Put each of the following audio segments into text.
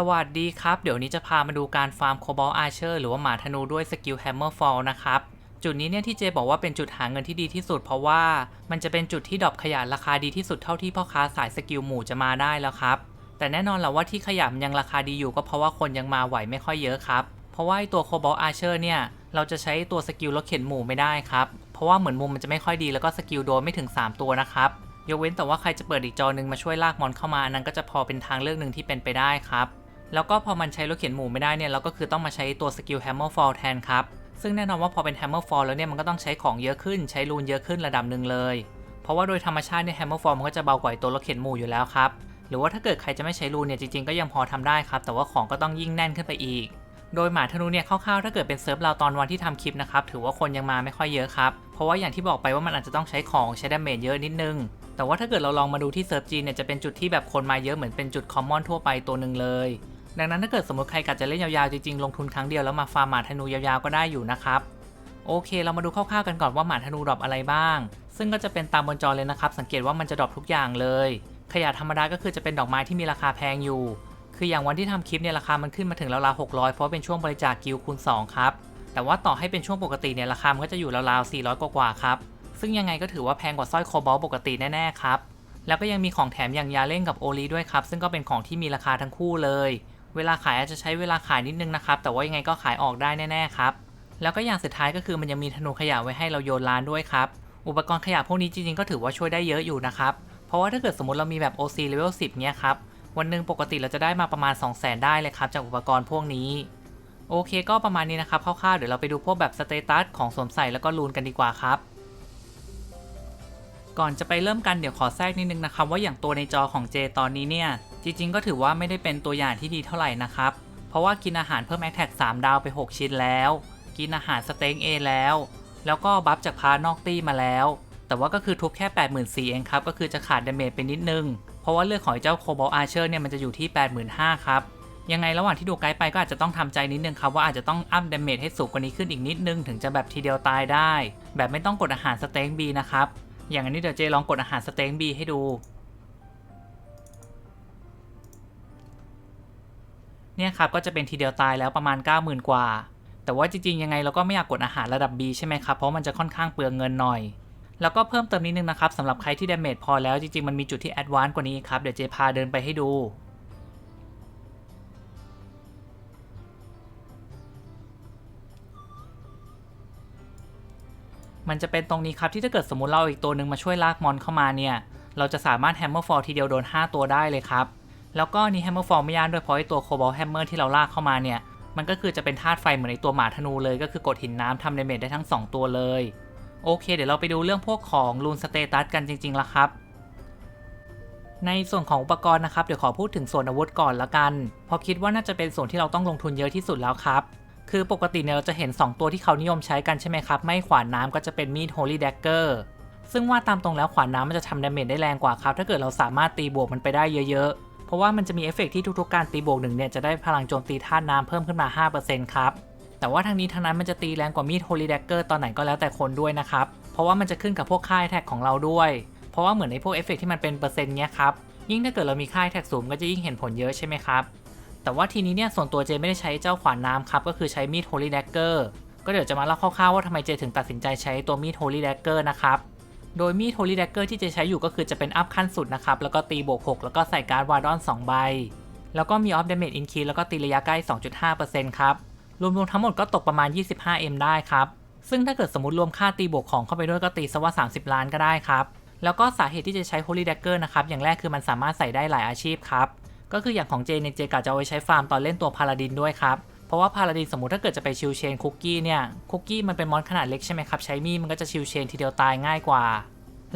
สวัสดีครับ เดี๋ยวนี้จะพามาดูการฟาร์มโคบอลอาร์เชอร์หรือว่าหมาธนูด้วยสกิลแฮมเมอร์ฟอลนะครับ จุดนี้เนี่ยที่เจบอกว่าเป็นจุดหาเงินที่ดีที่สุดเพราะว่ามันจะเป็นจุดที่ดรอปขยะราคาดีที่สุดเท่าที่พ่อค้าสายสกิลหมู่จะมาได้แล้วครับ แต่แน่นอนแหละว่าที่ขยะมันยังราคาดีอยู่ก็เพราะว่าคนยังมาไหวไม่ค่อยเยอะครับ เพราะว่าตัวโคบอลอาร์เชอร์เนี่ยเราจะใช้ตัวสกิลรถเข็นหมู่ไม่ได้ครับ เพราะว่าเหมือนมุมมันจะไม่ค่อยดีแล้วก็สกิลโดนไม่ถึง 3 ตัวนะครับยกเว้นแต่ว่าใครจะเปิดอีกจอหนึ่งมาช่วยลากมอนเข้ามาอันนั้นก็จะพอเป็นทางเลือกหนึ่งที่เป็นไปได้ครับ แล้วก็พอมันใช้รถเข็นหมู่ไม่ได้เนี่ยเราก็คือต้องมาใช้ตัวสกิล Hammer Fall แทนครับ ซึ่งแน่นอนว่าพอเป็น Hammer Fall แล้วเนี่ยมันก็ต้องใช้ของเยอะขึ้น ใช้รูนเยอะขึ้นระดับหนึ่งเลย เพราะว่าโดยธรรมชาติเนี่ย Hammer Fall มันก็จะเบากว่าไอ้ตัวรถเข็นหมู่อยู่แล้วครับ หรือว่าถ้าเกิดใครจะไม่ใช้รูนเนี่ยจริงๆก็ยังพอทำได้ครับ แต่ว่าของก็ต้องยิ่งแน่นขึ้นไปอีก โดยหมาธนูเนี่ยคร่าวๆถ้าเกิดเป็นเซิร์ฟเราตอนวันที่ทำคลิปนะครับถือว่าคนยังมาไม่ค่อยเยอะครับ เพราะว่าอย่างที่บอกไปว่ามันอาจจะต้องใช้ของใช้ดาเมจเยอะนิดนึงแต่ว่าถ้าเกิดเราลองมาดูที่เซิร์ฟจีนเนี่ยจะเป็นจุดที่แบบคนมาเยอะเหมือนเป็นจุดคอมมอนทั่วไปตัวหนึ่งเลย ดังนั้นถ้าเกิดสมมติใครกะจะเล่นยาวๆจริงๆลงทุนครั้งเดียวแล้วมาฟาร์มหมาธนูยาวๆก็ได้อยู่นะครับโอเค เรามาดูคร่าวๆกันก่อนว่าหมาธนูดรอปอะไรบ้าง ซึ่งก็จะเป็นตามบนจอเลยนะครับ สังเกตว่ามันจะดรอปทุกอย่างเลย ขยะธรรมดาก็คือจะเป็นดอกไม้ที่มีราคาแพงอยู่ คืออย่างวันที่ทำคลิปเนี่ยราคามันขึ้นมาถึงราวๆ600เพราะเป็นช่วงบริจาคกิลคูณ2ครับ แต่ว่าต่อให้เป็นช่วงปกติเนี่ยราคามันก็จะอยู่ราวๆ400 กว่าๆครับ ซึ่งยังไงก็ถือว่าแพงกว่าสร้อยโคบอลปกติแน่ๆครับ แล้วก็ยังมีของแถมอย่างยาเล่นกับโอลีด้วยครับ ซึ่งก็เป็นของที่มีราคาทั้งคู่เลย เวลาขายอาจจะใช้เวลาขายนิดนึงนะครับ แต่ว่ายังไงก็ขายออกได้แน่ๆครับ แล้วก็อย่างสุดท้ายก็คือมันยังมีธนูขยะไว้ให้เราโยนร้านด้วยครับ อุปกรณ์ขยะพวกนี้จริงๆก็ถือว่าช่วยได้เยอะอยู่นะครับ เพราะว่าถ้าเกิดสมมติเรามีแบบ OC level 10 เนี่ยครับ วันหนึ่งปกติเราจะได้มาประมาณ 2 0 0 0 0 0 ได้เลยครับจากอุปกรณ์พวกนี้โอเคก็ประมาณนี้นะครับคร่าวๆเดี๋ยวเราไปดูพวกแบบสเตตัสของสวมใส่แล้วก็รูนกันดีกว่าครับ ก่อนจะไปเริ่มกันเดี๋ยวขอแทรกนิดนึงนะครับ ว่าอย่างตัวในจอของเจตอนนี้เนี่ย จริงๆ ก็ถือว่าไม่ได้เป็นตัวอย่างที่ดีเท่าไหร่นะครับ เพราะว่ากินอาหารเพิ่มแอคแท็ก3ดาวไป 6 ชิ้นแล้ว กินอาหารสเต็งเอแล้ว แล้วก็บัฟจากพานอกตี้มาแล้ว แต่ว่าก็คือทุบแค่ 84,000เองครับ ก็คือจะขาดดาเมจไปนิดนึง เพราะว่าเลือดของเจ้าโคบอลอาร์เชอร์เนี่ยมันจะอยู่ที่ 85,000ครับ ยังไงระหว่างที่ดูไกด์ไปก็อาจจะต้องทำใจนิดนึงครับว่าอาจจะต้องอัพดาเมจให้สูงกว่านี้ขึ้นอีกนิดนึงถึงจะแบบทีเดียวตายได้ แบบไม่ต้องกดอาหารสเต็งบีนะครับ อย่างอันนี้เดี๋ยวเจลองกดอาหารสเต็งบีให้ดู เนี่ยครับก็จะเป็นทีเดียวตายแล้วประมาณ 90,000 กว่า แต่ว่าจริงๆยังไงเราก็ไม่อยากกดอาหารระดับ B ใช่ไหมครับ เพราะมันจะค่อนข้างเปลืองเงินหน่อย แล้วก็เพิ่มเติมนิดนึงนะครับสำหรับใครที่ดาเมจพอแล้วจริงๆมันมีจุดที่แอดวานซ์กว่านี้ครับเดี๋ยวเจพาเดินไปให้ดูมันจะเป็นตรงนี้ครับที่ถ้าเกิดสมมติเราอีกตัวหนึ่งมาช่วยลากมอนเข้ามาเนี่ย เราจะสามารถแฮมเมอร์ฟอลทีเดียวโดน 5 ตัวได้เลยครับ แล้วก็นี่แฮมเมอร์ฟอลไม่ยากด้วยเพราะไอตัวโคบอลแฮมเมอร์ที่เราลากเข้ามาเนี่ย มันก็คือจะเป็นธาตุไฟเหมือนในตัวหมาธนูเลย ก็คือกดหินน้ำทำดาเมจได้ทั้ง 2 ตัวเลย โอเค เดี๋ยวเราไปดูเรื่องพวกของรูนสเตตัสกันจริงๆละครับ ในส่วนของอุปกรณ์นะครับ เดี๋ยวขอพูดถึงส่วนอาวุธก่อนละกันเพราะคิดว่าน่าจะเป็นส่วนที่เราต้องลงทุนเยอะที่สุดแล้วครับ คือปกติเนี่ยเราจะเห็น 2 ตัวที่เขานิยมใช้กันใช่ไหมครับ ไม่ขวานน้ำก็จะเป็นมีด Holy Dagger ซึ่งว่าตามตรงแล้วขวานน้ำมันจะทำดาเมจได้แรงกว่าครับ ถ้าเกิดเราสามารถตีบวกมันไปได้เยอะๆ เพราะว่ามันจะมีเอฟเฟกต์ที่ทุกๆการตีบวกหนึ่งเนี่ยจะได้พลังโจมตีธาตุน้ำเพิ่มขึ้นมา 5%ครับแต่ว่าทางนี้ทางนั้นมันจะตีแรงกว่ามีด Holy Dagger ตอนไหนก็แล้วแต่คนด้วยนะครับ เพราะว่ามันจะขึ้นกับพวกค่ายแท็กของเราด้วย เพราะว่าเหมือนในพวกเอฟเฟกต์ที่มันเป็นเปอร์เซ็นต์เนี้ยครับ ยิ่งถ้าเกิดเรามีค่ายแท็กสูงก็จะยิ่งเห็นผลเยอะใช่ไหมครับ แต่ว่าทีนี้เนี่ยส่วนตัวเจไม่ได้ใช้เจ้าขวานน้ำครับ ก็คือใช้มีด Holy Dagger ก็เดี๋ยวจะมาเล่าคร่าวๆว่าทำไมเจถึงตัดสินใจใช้ตัวมีด Holy Dagger นะครับ โดยมีด Holy Dagger ที่เจใช้อยู่ก็คือจะเป็นอัพขั้นสุดนะครับ แล้วก็ตีบวก 6 แล้วก็ใส่การ์ดวาร์ดอน2ใบ แล้วก็มีออฟเดเมจอินคีแล้วก็ตีระยะใกล้ 2.5%ครับ รวมๆทั้งหมดก็ตกประมาณ 25M ได้ครับ ซึ่งถ้าเกิดสมมติรวมค่าตีบวกของเข้าไปด้วยก็ตีซะว่า 30 ล้านก็ได้ครับ แล้วก็สาเหตุที่จะใช้ Holy Dagger นะครับ อย่างแรกคือมันสามารถใส่ได้หลายอาชีพครับ ก็คืออย่างของเจเนี่ยเจกะจะเอาไว้ใช้ฟาร์มตอนเล่นตัวพาลาดินด้วยครับ เพราะว่าพาลาดินสมมติถ้าเกิดจะไปชิลเชนคุกกี้เนี่ยคุกกี้มันเป็นมอนขนาดเล็กใช่ไหมครับ ใช้มีดมันก็จะชิลเชนทีเดียวตายง่ายกว่า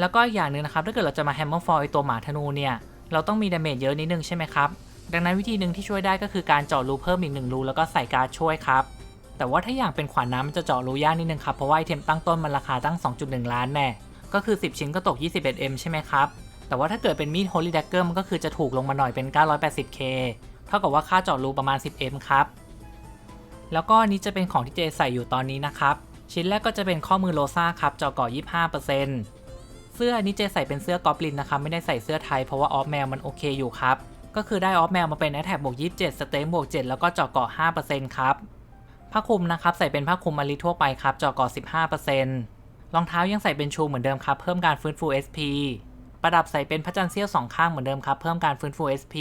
แล้วก็อีกอย่างหนึ่งนะครับ ถ้าเกิดเราจะมาแฮมเมอร์ฟอลไอตัวหมาธนูเนี่ยเราต้องมีดาเมจเยอะนิดนึงใช่ไหมครับ ดังนั้นวิธีหนึ่งที่ช่วยได้ก็คือการเจาะรูเพิ่มอีกหนึ่งรูแล้วก็ใส่การ์ดช่วยครับแต่ว่าถ้าอย่างเป็นขวานน้ำมันจะเจาะรูยากนิดนึงครับเพราะว่าไอเทมตั้งต้นมันราคาตั้ง 2.1 ล้านแน่ก็คือ 10 ชิ้นก็ตก 21M ใช่ไหมครับแต่ว่าถ้าเกิดเป็นมีด Holy Dagger มันก็คือจะถูกลงมาหน่อยเป็น 980k เท่ากับว่าค่าเจาะรูประมาณ 10M ครับ แล้วก็นี้จะเป็นของที่เจใส่อยู่ตอนนี้นะครับ ชิ้นแรกก็จะเป็นข้อมือโลซ่าครับเจาะเกาะ25%เสื้อนี้เจใส่เป็นเสื้อกอบลินนะครับไม่ได้ใส่เสื้อไทยเพราะว่าออฟแมวมันโอเคอยู่ครับ ก็คือได้ออฟแมวมาเป็น Attack บวก27 สเต็งบวก7แล้วก็เจาะเกาะ5%ครับผ้าคลุมนะครับใส่เป็นผ้าคลุมอลิทั่วไปครับเจาะเกาะ15%รองเท้ายังใส่เป็นชูเหมือนเดิมครับเพิ่มการฟื้นฟู SP ประดับใส่เป็นพระจันทร์เสี้ยวสองข้างเหมือนเดิมครับเพิ่มการฟื้นฟู SP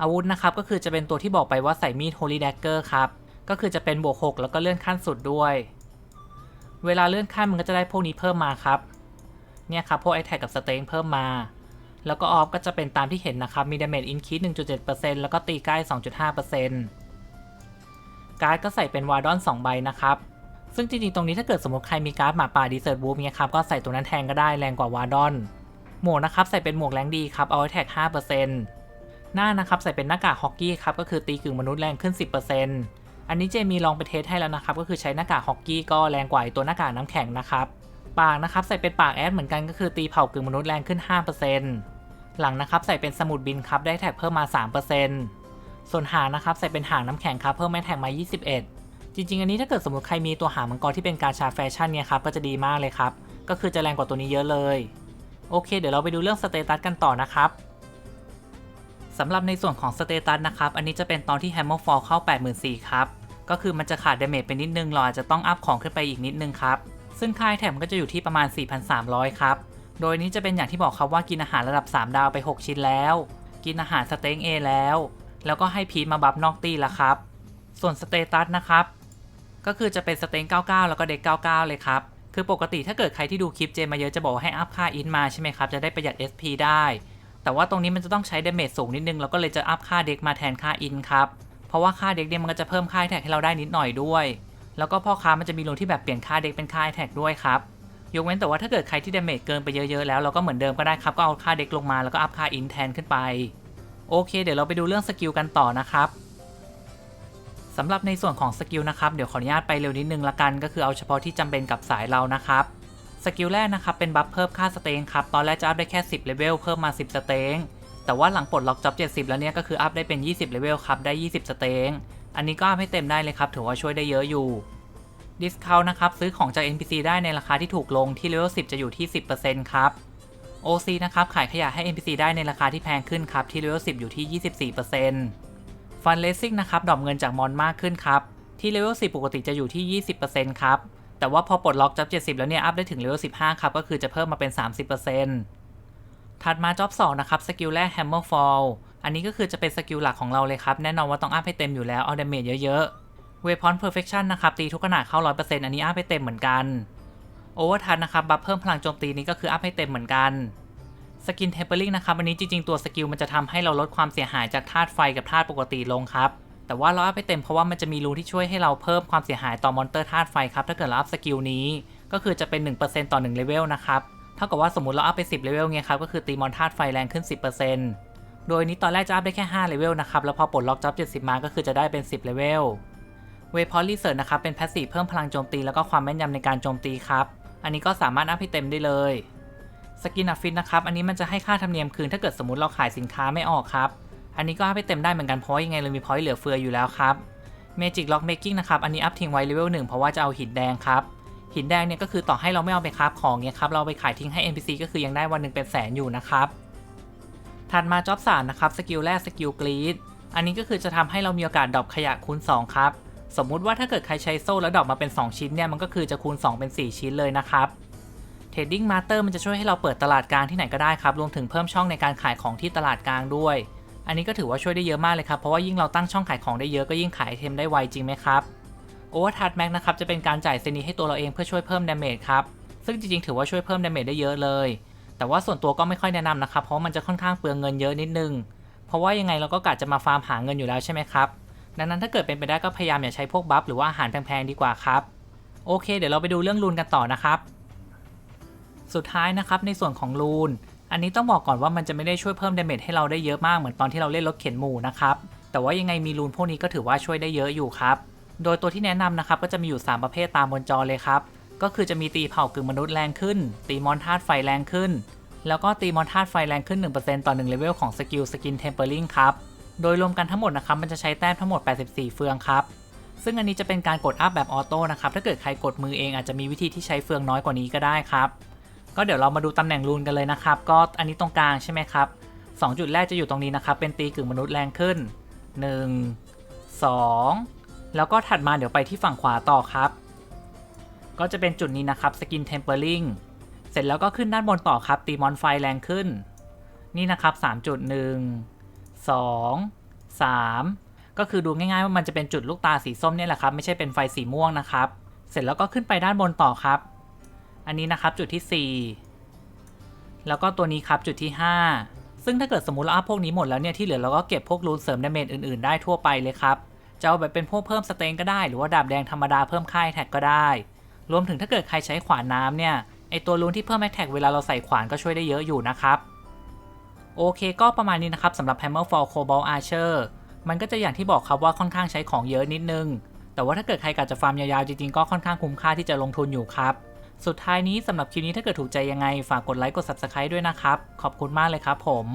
อาวุธนะครับก็คือจะเป็นตัวที่บอกไปว่าใส่มีด Holy Dagger ครับ ก็คือจะเป็นบวก 6 แล้วก็เลื่อนขั้นสุดด้วย เวลาเลื่อนขั้นมันก็จะได้พวกนี้เพิ่มมาครับ เนี่ยครับพวก Attack กับ Strength เพิ่มมา แล้วก็ออฟก็จะเป็นตามที่เห็นนะครับ มี Damage Increase 1.7%แล้วก็ตีใกล้ 2.5%การ์ดก็ใส่เป็นวาร์ดอน 2 ใบนะครับ ซึ่งจริงๆ ตรงนี้ถ้าเกิดสมมติใครมีการ์ดหมาป่าดีเซิร์ตบูฟเนี่ยครับ ก็ใส่ตัวนั้นแทนก็ได้แรงกว่าวาร์ดอน หมวกนะครับใส่เป็นหมวกแรงดีครับ เอาไว้แท็ก5%หน้านะครับใส่เป็นหน้ากากฮอกกี้ครับก็คือตีกึ่งมนุษย์แรงขึ้น 10% อันนี้เจมีลองไปเทสให้แล้วนะครับ ก็คือใช้หน้ากากฮอกกี้ก็แรงกว่าไอตัวหน้ากากน้ำแข็งนะครับ ปากนะครับใส่เป็นปากแอดเหมือนกันก็คือตีเผากึ่งมนุษย์แรงขึ้น 5%หลังนะครับใส่เป็นสมุดบินครับได้แท็กเพิ่มมา 3%ส่วนหางนะครับใส่เป็นหางน้ำแข็งครับเพิ่มแม่แท็กมา 21 จริง ๆ อันนี้ถ้าเกิดสมมติใครมีตัวหางมังกรที่เป็นการชาแฟชั่นเนี่ยครับก็จะดีมากเลยครับก็คือจะแรงกว่าตัวนี้เยอะเลยโอเค เดี๋ยวเราไปดูเรื่องสเตตัสกันต่อนะครับสำหรับในส่วนของสเตตัสนะครับ อันนี้จะเป็นตอนที่ Hammer Fall เข้า 84,000ครับ ก็คือมันจะขาดดาเมจไปนิดนึงเราอาจจะต้องอัพของขึ้นไปอีกนิดนึงครับ ซึ่งค่ายแถมก็จะอยู่ที่ประมาณ 4,300 ครับ โดยนี้จะเป็นอย่างที่บอกครับว่ากินอาหารระดับ 3 ดาวไป 6 ชิ้นแล้ว กินอาหารสเต็ง A แล้ว แล้วก็ให้พีทมาบัฟนอกตีแล้วครับ ส่วนสเตตัสนะครับ ก็คือจะเป็นสเต็ง99 แล้วก็เด็ก99 เลยครับ คือปกติถ้าเกิดใครที่ดูคลิปเจมาเยอะจะบอกให้อัพค่าอินมาใช่ไหมครับ จะได้ประหยัด SP ได้ แต่ว่าตรงนี้มันจะต้องใช้ดาเมจสูงนิดนึง เราก็เลยจะอัพค่าเด็กมาแทนค่าอินครับ เพราะว่าค่าเด็กเนี่ยมันก็จะเพิ่มค่าแท็กให้เราได้นิดหน่อยด้วย แล้วก็พ่อค้ามันจะมีรูนที่แบบเปลี่ยนค่าเด็กเป็นค่าแท็กด้วยครับยกเว้นแต่ว่าถ้าเกิดใครที่ดาเมจเกินไปเยอะๆแล้วเราก็เหมือนเดิมก็ได้ครับก็เอาค่าเด็กลงมาแล้วก็อัพค่าอินแทนขึ้นไปโอเค เดี๋ยวเราไปดูเรื่องสกิลกันต่อนะครับสำหรับในส่วนของสกิลนะครับเดี๋ยวขออนุญาตไปเร็วนิดนึงละกัน ก็คือเอาเฉพาะที่จำเป็นกับสายเรานะครับสกิลแรกนะครับเป็นบัฟเพิ่มค่าสเต็งครับตอนแรกจะอัพได้แค่ 10เลเวลเพิ่มมา 10 สเตง แต่ว่าหลังปลดล็อกจ็อบ70 แล้วเนี่ยก็คืออัพได้เป็น 20เลเวลครับ ได้ 20 สเตงอันนี้ก็อัพให้เต็มได้เลยครับ ถือว่าช่วยได้เยอะอยู่ดิสคาวนะครับ ซื้อของจาก NPC ได้ในราคาที่ถูกลงที่เลเวล10 จะอยู่ที่ 10%ครับ OC นะครับ ขายขยะให้ NPC ได้ในราคาที่แพงขึ้นครับ ที่เลเวล10 อยู่ที่ 24%ฟันเลสซิ่งนะครับดอปเงินจากมอนมากขึ้นครับ ที่เลเวล10 ปกติจะอยู่ที่ 20%ครับ แต่ว่าพอปลดล็อกจ็อบ70 แล้วเนี่ย อัพได้ถึงเลเวล15 ครับ ก็คือจะเพิ่มมาเป็น 30% ถัดมาจ็อบ2นะครับ สกิลแรก Hammer Fall อันนี้ก็คือจะเป็นสกิลหลักของเราเลยครับ แน่นอนว่าต้องอัพให้เต็มอยู่แล้ว เอาดาเมจเยอะๆ Weapon Perfection นะครับ ตีทุกขนาดเข้า 100%อันนี้อัพให้เต็มเหมือนกัน Overtouch นะครับ บัฟเพิ่มพลังโจมตีนี้ก็คืออัพให้เต็มเหมือนกันสกินเทเปอร์ลิงนะครับ อันนี้จริงๆ ตัวสกิลมันจะทำให้เราลดความเสียหายจากธาตุไฟกับธาตุปกติลงครับ แต่ว่าเราอัพไปเต็มเพราะว่ามันจะมีรูที่ช่วยให้เราเพิ่มความเสียหายต่อมอนเตอร์ธาตุไฟครับ ถ้าเกิดเราอัพสกิลนี้ ก็คือจะเป็น 1%ต่อ1เลเวลนะครับ ท่ากับว่าสมมติเราอัพไป 10 เลเวลเงี้ยครับ ก็คือตีมอนธาตุไฟแรงขึ้น 10%โดยนี้ตอนแรกจะอัพได้แค่ 5 เลเวลนะครับ แล้วพอปลดล็อกจ็อบ 70 มาก็คือจะได้เป็น 10 เลเวล เวพอลรีเสิร์ชนะครับ เป็นแพสซีฟเพิ่มพลังโจมตีแล้วก็ความแม่นยำในการโจมตีครับ อันนี้ก็สามารถอัพให้เต็มได้เลย สกินอัฟฟินนะครับ อันนี้มันจะให้ค่าธรรมเนียมคืนถ้าเกิดสมมติเราขายสินค้าไม่ออกครับ อันนี้ก็อัพให้เต็มได้เหมือนกันเพราะยังไงเรามีพอยต์เหลือเฟืออยู่แล้วครับ Magic Lock Making นะครับ อันนี้อัพทิ้งไว้เลเวล1เพราะว่าจะเอาหินแดงครับ หินแดงเนี่ยก็คือต่อให้เราไม่เอาไปคราฟของเนี่ยครับเราไปขายทิ้งให้ NPC ก็คือยังได้วันหนึ่งเป็นแสนอยู่นะครับถัดมาจ็อบ3นะครับสกิลแรกสกิลกรีดอันนี้ก็คือจะทำให้เรามีโอกาสดรอปขยะคูณ2ครับสมมุติว่าถ้าเกิดใครใช้โซ่แล้วดรอปมาเป็น 2 ชิ้นเนี่ยมันก็คือจะคูณ 2 เป็น 4 ชิ้นเลยนะครับ Trading Master มันจะช่วยให้เราเปิดตลาดกลางที่ไหนก็ได้ครับรวมถึงเพิ่มช่องในการขายของที่ตลาดกลางด้วย อันนี้ก็ถือว่าช่วยได้เยอะมากเลยครับเพราะว่ายิ่งเราตั้งช่องขายของได้เยอะก็ยิ่งขายไอเทมได้ไวจริงไหมครับ Overcharge Max นะครับจะเป็นการจ่ายเซนีให้ตัวเราเองเพื่อช่วยเพิ่มดาเมจครับ ซึ่งจริงๆ ถือว่าช่วยเพิ่มดาเมจได้เยอะเลย แต่ว่าส่วนตัวก็ไม่ค่อยแนะนำนะครับ เพราะมันจะค่อนข้างเปลืองเงินเยอะนิดนึง เพราะว่ายังไงเราก็กะจะมาฟาร์มหาเงินอยู่แล้วใช่ไหมครับ ดังนั้นถ้าเกิดเป็นไปได้ก็พยายามอย่าใช้พวกบัฟหรือว่าอาหารแพงๆดีกว่าครับ โอเค เดี๋ยวเราไปดูเรื่องรูนกันต่อนะครับ สุดท้ายนะครับในส่วนของรูน อันนี้ต้องบอกก่อนว่ามันจะไม่ได้ช่วยเพิ่มดาเมจให้เราได้เยอะมากเหมือนตอนที่เราเล่นรถเข็นหมูนะครับ แต่ว่ายังไงมีรูนพวกนี้ก็ถือว่าช่วยได้เยอะอยู่ครับ โดยตัวที่แนะนำนะครับก็จะมีอยู่ 3 ประเภทตามบนจอเลยครับ ก็คือจะมีตีเผ่ากึ่งมนุษย์แรงขึ้น ตีมอนธาตุไฟแรงขึ้น แล้วก็ตีมอนธาตุไฟแรงขึ้น 1%ต่อ1เลเวลของสกิลสกินเทมเปอร์ลิงครับโดยรวมกันทั้งหมดนะครับมันจะใช้แต้มทั้งหมด 84 เฟืองครับซึ่งอันนี้จะเป็นการกดอัพแบบออโต้นะครับ ถ้าเกิดใครกดมือเองอาจจะมีวิธีที่ใช้เฟืองน้อยกว่านี้ก็ได้ครับ ก็เดี๋ยวเรามาดูตำแหน่งรูนกันเลยนะครับ ก็อันนี้ตรงกลางใช่ไหมครับ2จุดแรกจะอยู่ตรงนี้นะครับ เป็นตีกึ่งมนุษย์แรงขึ้น 1 2 แล้วก็ถัดมาเดี๋ยวไปที่ฝั่งขวาต่อครับ ก็จะเป็นจุดนี้นะครับสกินเทมเปอร์ลิงเสร็จแล้วก็ขึ้นด้านบนต่อครับ ตีมอนไฟแรงขึ้น นี่นะครับ 3.1 2 3 ก็คือดูง่ายๆว่ามันจะเป็นจุดลูกตาสีส้มเนี่ยแหละครับ ไม่ใช่เป็นไฟสีม่วงนะครับ เสร็จแล้วก็ขึ้นไปด้านบนต่อครับ อันนี้นะครับจุดที่ 4 แล้วก็ตัวนี้ครับจุดที่ 5 ซึ่งถ้าเกิดสมมติเราอัพพวกนี้หมดแล้วเนี่ยที่เหลือเราก็เก็บพวกรูนเสริมดาเมจอื่นๆได้ทั่วไปเลยครับ จะเอาแบบเป็นพวกเพิ่มสเตนก็ได้ หรือว่าดาบแดงธรรมดาเพิ่มค่ายแท็กก็ได้ รวมถึงถ้าเกิดใครใช้ขวานน้ำเนี่ย ไอตัวรูนที่เพิ่มแท็กเวลาเราใส่ขวานก็ช่วยได้เยอะอยู่นะครับ โอเคก็ประมาณนี้นะครับสำหรับ Hammerfall Cobalt Archer มันก็จะอย่างที่บอกครับว่าค่อนข้างใช้ของเยอะนิดนึง แต่ว่าถ้าเกิดใครกะจะฟาร์มยาวๆจริงๆก็ค่อนข้างคุ้มค่าที่จะลงทุนอยู่ครับ สุดท้ายนี้สำหรับคลิปนี้ถ้าเกิดถูกใจยังไงฝากกดไลค์กด Subscribe ด้วยนะครับ ขอบคุณมากเลยครับผม